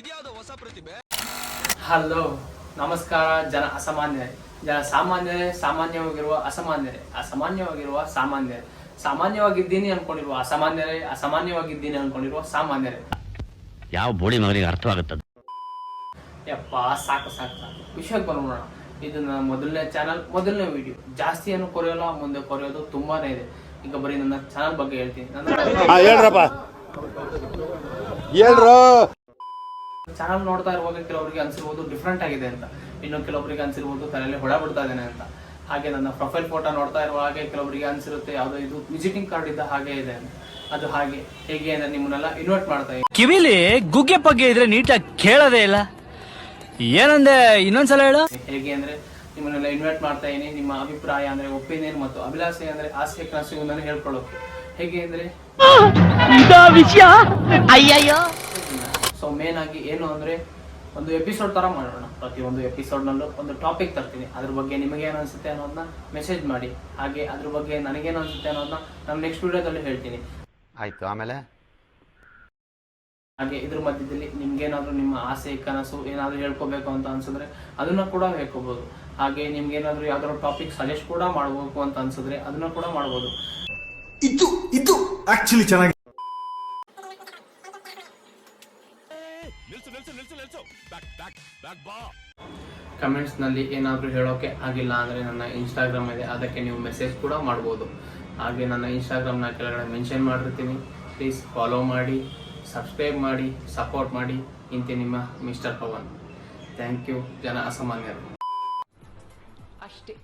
ಇದ್ಯಾವುದೋ ಹೊಸ ಪ್ರತಿಭೆ? ಹಲೋ ನಮಸ್ಕಾರ ಜನ ಅಸಾಮಾನ್ಯರೇ. ಜನ ಸಾಮಾನ್ಯರೇ ಸಾಮಾನ್ಯವಾಗಿರುವ ಅಸಾಮಾನ್ಯರೇ. ಅಸಾಮಾನ್ಯವಾಗಿರುವ ಸಾಮಾನ್ಯರೇ. ಸಾಮಾನ್ಯವಾಗಿದ್ದೀನಿ ಅನ್ಕೊಂಡಿರುವ ಅಸಾಮಾನ್ಯರೇ ಅಸಾಮಾನ್ಯವಾಗಿದ್ದೀನಿ ಅನ್ಕೊಂಡಿರುವ ಸಾಮಾನ್ಯರೇ. ಯಾವ ಬೋಳಿ ಮಗನಿಗೆ ಅರ್ಥವಾಗುತ್ತದೆ? ಯಪ್ಪ ಸಾಕು ಸಾಕು ಸಾಕು. ವಿಷಯಕ್ಕೆ ಬರೋಣ. ಇದು ನನ್ನ ಮೊದಲನೇ ಚಾನಲ್ ಮೊದಲನೇ ವಿಡಿಯೋ. ಜಾಸ್ತಿ ಏನು ಕೊರೆಯೋಲ್ಲ ಮುಂದೆ ಕೊರೆಯೋದು ತುಂಬಾನೇ ಇದೆ. ಈಗ ಬರೀ ನನ್ನ ಚಾನಲ್ ಬಗ್ಗೆ ಹೇಳ್ತೀನಿ. ನನ್ನ ಹೇಳ್ರಪ್ಪ. ಹೇಳ್ರು. ಚಾನಲ್ ನೋಡ್ತಾ ಇರುವಾಗ ಕೆಲವರಿಗೆ ಅನ್ಸಿರ್ಬೋದು ಡಿಫ್ರೆಂಟ್ ಆಗಿದೆ ಅಂತ. ಇನ್ನು ಕೆಲವರಿಗೆ ಅನ್ಸಿರ್ಬೋದು ತಲೆಯಲ್ಲಿ ಹೊಡ ಬಿಡ್ತಾ ಇದ್ದೇನೆ ಅಂತ. ಹಾಗೆ ನನ್ನ ಪ್ರೊಫೈಲ್ ಫೋಟೋ ನೋಡ್ತಾ ಇರುವ ಹಾಗೆ ಕೆಲವರಿಗೆ ಅನ್ಸಿರುತ್ತೆ ಯಾವುದೋ ಇದು ವಿಸಿಟಿಂಗ್ ಕಾರ್ಡ್ ಇದ್ದ ಹಾಗೆ ಇದೆ ಅಂತ. ಅದು ಹಾಗೆ ಹೇಗೆ ಅಂದ್ರೆ ನಿಮ್ಮನ್ನೆಲ್ಲ ಇನ್ವೈಟ್ ಮಾಡ್ತಾ ಇದ್ದೀನಿ. ಕಿವಿಲಿ ಗುಗ್ಗೆ ಪಗ್ಗೆ ಇದ್ರೆ ನೀಟಾಗಿ ಕೇಳೋದೇ ಇಲ್ಲ. ಏನಂದೆ ಇನ್ನೊಂದ್ಸಲ ಹೇಳು. ಹೇಗೆ ಅಂದ್ರೆ ನಿಮ್ಮನ್ನೆಲ್ಲ ಇನ್ವೈಟ್ ಮಾಡ್ತಾ ಇದೀನಿ ನಿಮ್ಮ ಅಭಿಪ್ರಾಯ ಅಂದ್ರೆ ಒಪಿನಿಯನ್ ಮತ್ತು ಅಭಿಲಾಷೆ ಅಂದ್ರೆ ಆಸೆ ಕನಸು ಹೇಳ್ಕೊಳ್ಳೋದು ಹೇಳ್ಕೊಳ್ಳೋಕೆ. ಹೇಗೆ ಅಂದ್ರೆ ವಿಷಯ? ಅಯ್ಯಯ್ಯೋ. ಸೊ ಮೇನ್ ಆಗಿ ಏನು ಅಂದ್ರೆ ಒಂದು ಎಪಿಸೋಡ್ ತರ ಮಾಡೋಣ. ಪ್ರತಿಯೊಂದು ಎಪಿಸೋಡ್ ನಲ್ಲೂ ಒಂದು ಟಾಪಿಕ್ ತರ್ತೀನಿ. ಅದ್ರ ಬಗ್ಗೆ ನಿಮಗೆ ಏನ್ ಅನ್ಸುತ್ತೆ ಅನ್ನೋದನ್ನ ಮೆಸೇಜ್ ಮಾಡಿ. ಹಾಗೆ ಅದ್ರ ಬಗ್ಗೆ ನನಗೇನು ಅನ್ಸುತ್ತೆ ಅನ್ನೋದನ್ನ ನಾನು ನೆಕ್ಸ್ಟ್ ವಿಡಿಯೋದಲ್ಲಿ ಹೇಳ್ತೀನಿ. ಆಯ್ತು ಆಮೇಲೆ? ಹಾಗೆ ಇದ್ರ ಮಧ್ಯದಲ್ಲಿ ನಿಮ್ಗೇನಾದ್ರೂ ನಿಮ್ಮ ಆಸೆ ಕನಸು ಏನಾದ್ರೂ ಹೇಳ್ಕೋಬೇಕು ಅಂತ ಅನ್ಸಿದ್ರೆ ಅದನ್ನ ಕೂಡ ಹೇಳ್ಕೋಬಹುದು ಹಾಗೆ ನಿಮ್ಗೇನಾದ್ರೂ ಯಾವ್ದಾದ್ರು ಟಾಪಿಕ್ ಸಜೆಸ್ಟ್ ಕೂಡ ಮಾಡ್ಬೇಕು ಅಂತ ಅನ್ಸಿದ್ರೆ ಅದನ್ನ ಕೂಡ ಮಾಡ್ಬೋದು. ಇದು ಇದು ಆಕ್ಚುಲಿ ಚೆನ್ನಾಗಿ ಕಮೆಂಟ್ಸ್ನಲ್ಲಿ ಏನಾದರೂ ಹೇಳೋಕೆ ಆಗಿಲ್ಲ ಅಂದ್ರೆ ನನ್ನ ಇನ್ಸ್ಟಾಗ್ರಾಮ್ ಇದೆ ಅದಕ್ಕೆ ನೀವು ಮೆಸೇಜ್ ಕೂಡ ಮಾಡ್ಬೋದು. ಹಾಗೆ ನನ್ನ ಇನ್ಸ್ಟಾಗ್ರಾಮ್ನ ಕೆಳಗಡೆ ಮೆನ್ಷನ್ ಮಾಡಿರ್ತೀನಿ. ಪ್ಲೀಸ್ ಫಾಲೋ ಮಾಡಿ ಸಬ್ಸ್ಕ್ರೈಬ್ ಮಾಡಿ ಸಪೋರ್ಟ್ ಮಾಡಿ. ಇಂತಿ ನಿಮ್ಮ ಮಿಸ್ಟರ್ ಪವನ್ ಥ್ಯಾಂಕ್ ಯು ಜನ ಅಸಾಮಾನ್ಯರು. ಅಷ್ಟೇ.